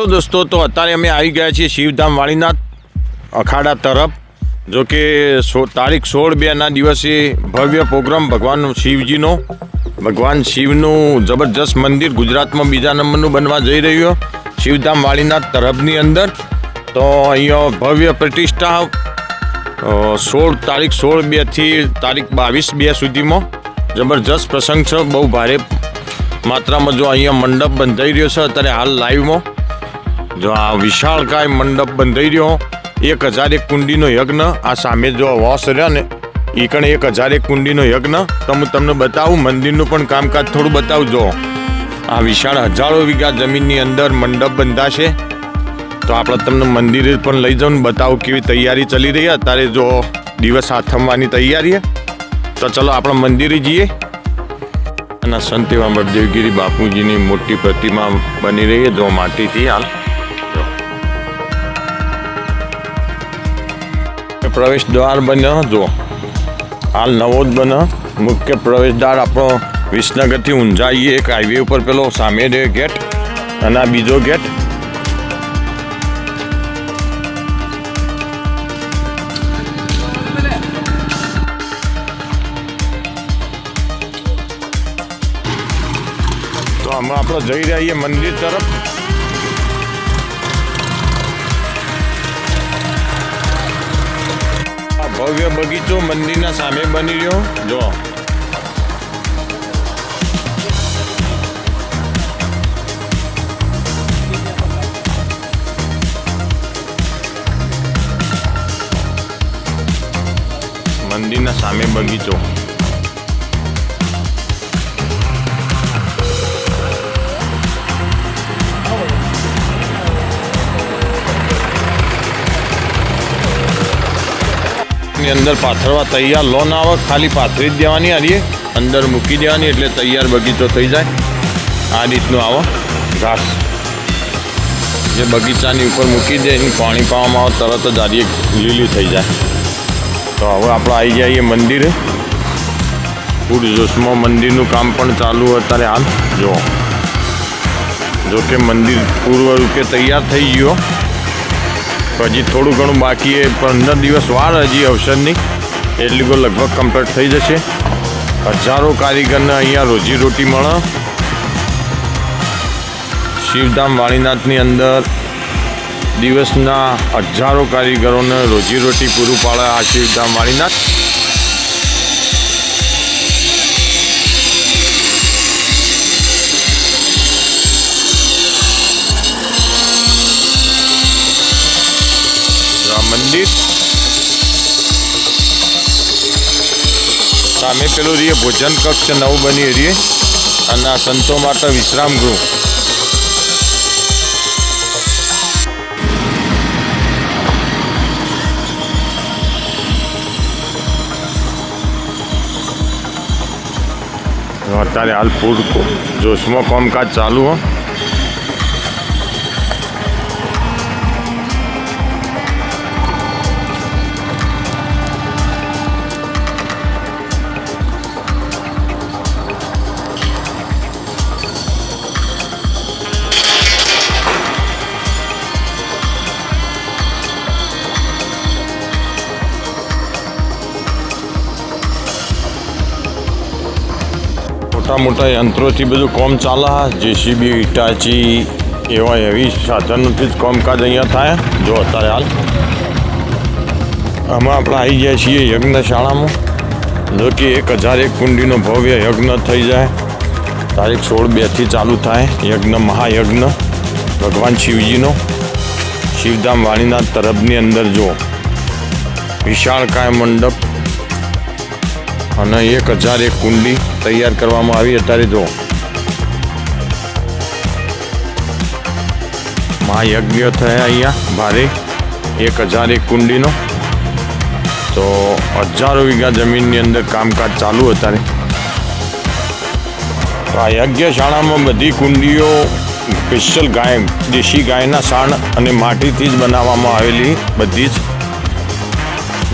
તો દોસ્તો, તો અત્યારે અમે આવી ગયા છીએ શિવધામ વાળીનાથ, અખાડા તરફ. જો કે સો, તારીખ સોળ બેના દિવસે ભવ્ય પ્રોગ્રામ ભગવાન શિવજીનો, ભગવાન શિવનું જબરજસ્ત મંદિર ગુજરાતમાં બીજા નંબરનું બનવા જઈ રહ્યું શિવધામ વાળીનાથ તરફની અંદર. તો અહીંયા ભવ્ય પ્રતિષ્ઠા સોળ તારીખ સોળ બેથી તારીખ બાવીસ બે સુધીમાં જબરજસ્ત પ્રસંગ છે, બહુ ભારે માત્રામાં જો અહીંયા મંડપ બંધાઈ રહ્યો છે, અત્યારે હાલ લાઈવમાં જો આ વિશાળકાય મંડપ બંધાઈ રહ્યો, એક હજાર એક કુંડીનો યજ્ઞ, આ સામે જો વોસ રહ્યો ને એ કણ એક હજાર એક કુંડીનો યજ્ઞ. તો હું તમને બતાવું, મંદિરનું પણ કામકાજ થોડું બતાવજો. આ વિશાળ હજારો વીઘા જમીનની અંદર મંડપ બંધાશે. તો આપણે તમને મંદિરે પણ લઈ જાઉં બતાવું કેવી તૈયારી ચાલી રહી અત્યારે જો દિવસ આથમવાની તૈયારી છે. તો ચલો આપણે મંદિરે જઈએ. અને સંત એવા બળદેવગીરી બાપુજીની મોટી પ્રતિમા બની રહી છે, જો માટીથી હાલ. પ્રવેશ દ્વાર બન્યો જો હાલ નવો જ બન્યો. મુખ્ય પ્રવેશ દ્વાર આપણો વિસનગરથી ઊંઝાઈએ એક હાઈવે ઉપર પેલો સામે રહે ગેટ અને આ બીજો ગેટ. તો હમણાં આપણે જઈ રહ્યા છીએ મંદિર તરફ. ભવ્ય બગીચો મંદિરના સામે બની રહ્યો. જો મંદિરના સામે બગીચો. ની અંદર પાથરવા તૈયાર. લોન આવે, ખાલી પાથરી જ દેવાની હારીએ અંદર મૂકી દેવાની, એટલે તૈયાર બગીચો થઈ જાય. આ રીતનું આવો ઘાસ. જે બગીચાની ઉપર મૂકી દે, એની પાણી પાવામાં આવે, તરત જ હારીએ લીલી થઈ જાય. તો હવે આપણે આવી જઈએ મંદિરે. ફૂડ જોશમાં મંદિરનું કામ પણ ચાલુ અત્યારે હાલ. જો જોકે મંદિર પૂર્વ રૂપે તૈયાર થઈ ગયો. હજી થોડું ઘણું બાકી એ પંદર દિવસ વાર હજી અવસરની. એટલી તો લગભગ કમ્પ્લીટ થઈ જશે. હજારો કારીગરને અહીંયા રોજીરોટી મળે. શિવધામ વાણીનાથની અંદર દિવસના હજારો કારીગરોને રોજીરોટી પૂરું પાડે આ શિવધામ વાણીનાથ. સામે પેલું રહીએ, ભોજન કક્ષ નવું બની રહીએ. અને આ સંતો માતા વિશ્રામ ગૃહ. અત્યારે હાલ ફૂડ જોશમાં કામકાજ ચાલુ હો. મોટા મોટા યંત્રોથી બધું કોમ ચાલે. જેસીબી ઇટાચી એવા એવી સાધનોથી જ કામકાજ અહીંયા થાય. જો અત્યારે હાલ. આમાં આપણે આવી જાય છીએ યજ્ઞશાળામાં. જો કે એક હજાર એક કુંડીનો ભવ્ય યજ્ઞ થઈ જાય. તારીખ સોળ બેથી ચાલુ થાય. યજ્ઞ, મહાયજ્ઞ. ભગવાન શિવજીનો. શિવધામ વાણીનાથ તરફની અંદર જો. વિશાળકાય મંડપ. અને એક હજાર એક કુંડી તૈયાર કરવામાં આવી. અત્યારે જો મહાયજ્ઞ થયા અહીંયા ભારે. એક હજાર એક કુંડીનો. તો હજારો વીઘા જમીનની અંદર કામકાજ ચાલુ અત્યારે. તો આ યજ્ઞશાળામાં બધી કુંડીઓ સ્પેશિયલ ગાય, દેશી ગાયના સાણ અને માટીથી જ બનાવવામાં આવેલી બધી જ.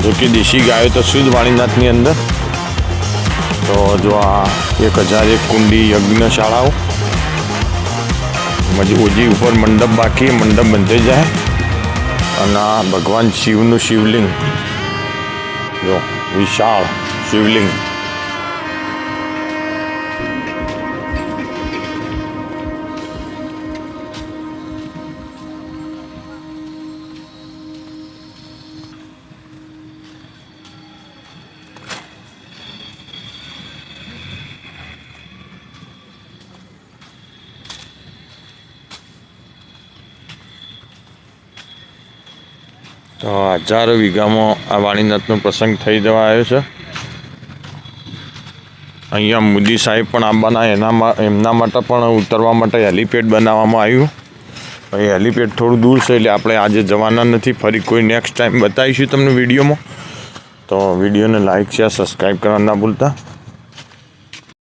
જો કે દેશી ગાયો તો શુદ્ધ વાણીનાથની અંદર તો જો આ એક હજાર એક કુંડી યજ્ઞશાળાઓ હજી હજી ઉપર મંડપ બાકી, મંડપ બંધાઈ જાય અને ભગવાન શિવનું શિવલિંગ, જો વિશાળ શિવલિંગ. તો હજારો વીઘામાં આ વાણીનાથનો પ્રસંગ થઈ જવા આવ્યો છે. અહીંયા મોદી સાહેબ પણ આવવાના એના એમના માટે પણ ઉતરવા માટે હેલીપેડ બનાવવામાં આવ્યું. અહીં હેલીપેડ થોડું દૂર છે એટલે આપણે આજે જવાના નથી, ફરી કોઈ નેક્સ્ટ ટાઈમ બતાવીશું તમને વિડીયોમાં. તો વિડીયોને લાઇક શેર સબસ્ક્રાઈબ કરવા ના ભૂલતા.